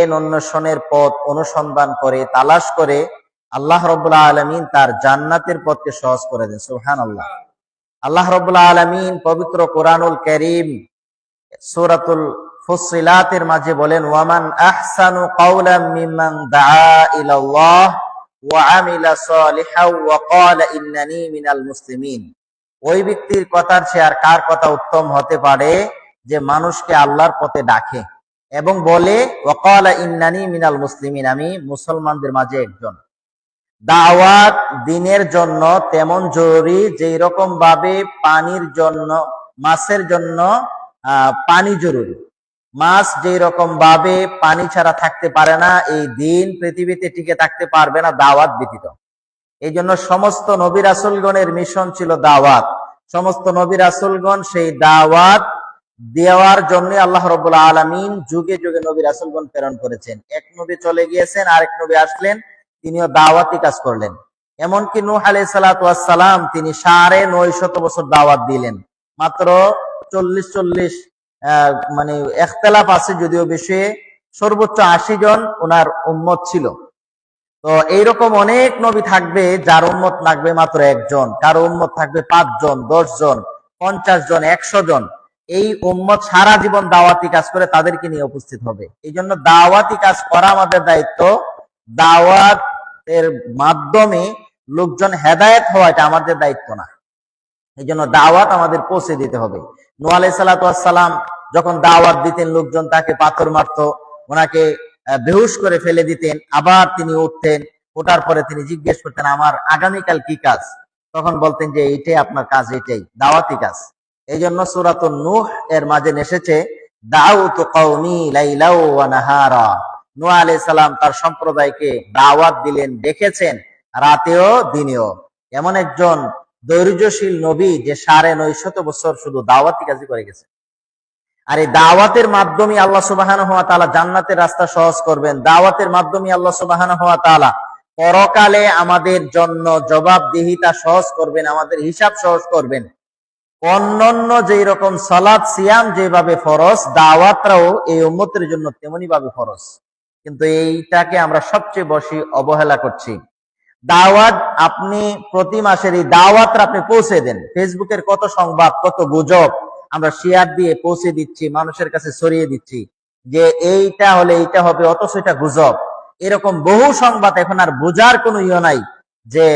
অন্বেষণের পথ অনুসন্ধান করে, তালাশ করে আল্লাহ রবুল্লাহ আলমিন তার জান্নাতের পথকে সহজ করে দেন সুহান আল্লাহ আল্লাহ রবুল্লাহ আলমিন পবিত্র কোরআনুল করিম সূরাতুল ফুসিলাতের মাঝে বলেন, ওয়ামান আহসানু কাওলাম মিম্মান দাআ ইলাল্লাহ ওয়া আমিলা সালিহাও ওয়া ক্বালা ইন্নানি মিনাল মুসলিমিন। ওই ব্যক্তির কথার চেয়ে আর কার কথা উত্তম হতে পারে যে মানুষকে আল্লাহর পথে ডাকে? এবং বলে, ওয়াকালা ইন্নানি মিনাল মুসলিমিন আমি মুসলমানদের মাঝে একজন। দাওয়াত দিনের জন্য তেমন জরুরি যেই রকম ভাবে পানির জন্য, মাছের জন্য পানি জরুরি। মাছ যেই রকম ভাবে পানি ছাড়া থাকতে পারে না, এই দিন পৃথিবীতে টিকে থাকতে পারবে না দাওয়াত ব্যতীত। এই জন্য সমস্ত নবী রাসুলগণের মিশন ছিল দাওয়াত। সমস্ত নবী রাসুলগণ সেই দাওয়াত দেওয়ার জন্য আল্লাহ রবুল্লা আলমিন যুগে যুগে নবী রাসুলগণ প্রেরণ করেছেন। এক নবী চলে গিয়েছেন, আরেক নবী আসলেন, তিনিও দাওয়াতি কাজ করলেন। এমনকি নূহ আলাই সালাম, তিনি সাড়ে নয় শত বছর দাওয়াত দিলেন। মাত্র চল্লিশ চল্লিশ মানে একতলাপ আছে যদিও বিষয়ে, সর্বোচ্চ আশি জন ওনার উম্মত ছিল। তো এইরকম অনেক নবী থাকবে, যার উম্মত লাগবে মাত্র একজন, কারও উম্মত থাকবে পাঁচজন দশ জন পঞ্চাশ জন, একশো জন। এই উম্মত সারা জীবন দাওয়াতি কাজ করে তাদেরকে নিয়ে উপস্থিত হবে। এই জন্য দাওয়াতি কাজ করা আমাদের দায়িত্ব। দাওয়াত এর মাধ্যমে লোকজন হেদায়েত হওয়া এটা আমাদের দায়িত্ব না। এই জন্য দাওয়াত আমাদের পৌঁছে দিতে হবে। নু আলাই সালাম যখন দাওয়াত দিতেন, লোকজন তাকে পাথর মারতো, ওনাকে বেহুশ করে ফেলে দিতেন। আবার তিনি উঠতেন, ওঠার পরে তিনি জিজ্ঞেস করতেন, আমার আগামীকাল কি কাজ? তখন বলতেন যে, এইটাই আপনার কাজ এটাই দাওয়াতি কাজ। এই জন্য সুরাত নূহ এর মাঝে এসেছে, দাউত কওমি লাইলাও নাহারা। নূহ আলাইহিস সালাম তার সম্প্রদায়কে দাওয়াত দিলেন দেখেছেন রাতেও দিনেও। এমন একজন ধৈর্যশীল নবী যে সাড়ে নয় শত বছর শুধু দাওয়াতি কাজই করে গেছে। আর এই দাওয়াতের মাধ্যমে আল্লাহ সুবাহান হওয়া তালা জান্নাতের রাস্তা সহজ করবেন। দাওয়াতের মাধ্যমে আল্লাহ সুবাহান হওয়া তালা পরকালে আমাদের জন্য জবাবদিহিতা সহজ করবেন, আমাদের হিসাব সহজ করবেন। অন্যান্য যেই রকম সালাদ, সিয়াম যেভাবে ফরজ, দাওয়াতরাও এই উম্মতের জন্য তেমনি ভাবে ফরজ। কিন্তু এইটাকে আমরা সবচেয়ে বেশি অবহেলা করছি। দাওয়াত আপনি প্রতি মাসের এই দাওয়াতটা আপনি পৌঁছে দেন। ফেসবুকের কত সংবাদ, কত গুজব, আমরা শেয়ার দিয়ে পৌঁছে দিচ্ছি, মানুষের কাছে ছড়িয়ে দিচ্ছি যে এইটা হলে এইটা হবে, অথচ এটা গুজব। এরকম বহু সংবাদ এখন আর বোঝার কোনো ইয়ে নাই যে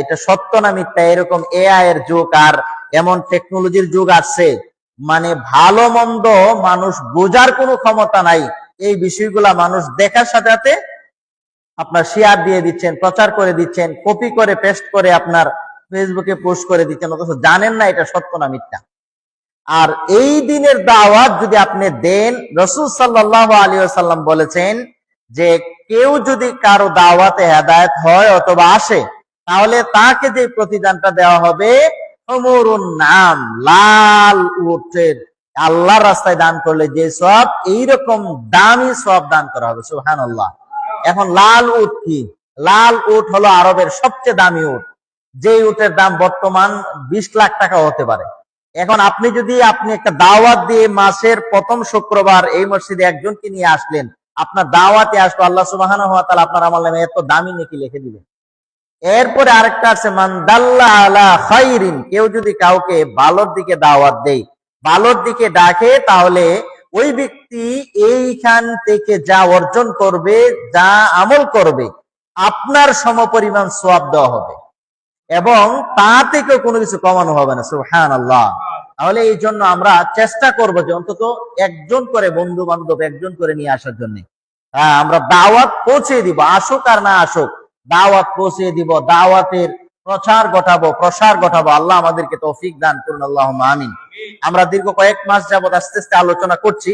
এটা সত্য না মিথ্যা, এরকম এআই এর যুগ, আর এমন টেকনোলজির যুগ আসছে মানে ভালো মন্দ মানুষ বোঝার কোনো ক্ষমতা নাই। এই বিষয়গুলা মানুষ দেখার সাথে সাথে আপনার শেয়ার দিয়ে দিচ্ছেন, প্রচার করে দিচ্ছেন কপি করে পেস্ট করে আপনার ফেসবুকে পোস্ট করে দিচ্ছেন, অথচ জানেন না এটা সত্য না মিথ্যা। আর এই দিনের দাওয়াত যদি আপনি দেন, রসুল সাল্লাহ আলী সাল্লাম বলেছেন যে, কেউ যদি কারও দাওয়াতে হেদায়ত হয় অথবা আসে, তাহলে তাকে যে প্রতিদানটা দেওয়া হবে অমরুন নাম, লাল উঠের আল্লাহর রাস্তায় দান করলে যে সব, এইরকম দামি সব দান করা হবে সুহান আল্লাহ এখন লাল উট কি? লাল উট হলো আরবের সবচেয়ে দামি উট। যে উটের দাম বর্তমান বিশ লাখ টাকা হতে পারে। এখন আপনি যদি, আপনি একটা দাওয়াত দিয়ে মাসের প্রথম শুক্রবার এই মসজিদে একজনকে নিয়ে আসলেন, আপনার দাওয়াতে আসলো আল্লাহ তাহলে আপনার আমল নামে এত দামি নাকি লিখে দিবেন এরপরে আরেকটা আছে মান্দাল্লা আলা খাইরিন কেউ যদি কাউকে ভালোর দিকে দাওয়াত দেয় ভালোর দিকে ডাকে, তাহলে ওই ব্যক্তি এইখান থেকে যা অর্জন করবে, যা আমল করবে, আপনার সমপরিমাণ সোয়াব দেওয়া হবে। এবং তা থেকেও কোনো কিছু কমানো হবে না সুহান আল্লাহ তাহলে এই জন্য আমরা চেষ্টা করব যে অন্তত একজন করে বন্ধু বান্ধব একজন করে নিয়ে আসার জন্য। আমরা দাওয়াত পৌঁছে দিব, আসুক আর না আসুক। দাওয়াত পৌঁছে দিব, দাওয়াতের প্রচার ঘটাবো, প্রসার ঘটাবো। আল্লাহ আমাদেরকে তৌফিক দান করুন আল্লাহ আমিন। আমরা দীর্ঘ কয়েক মাস যাবত আস্তে আস্তে আলোচনা করছি।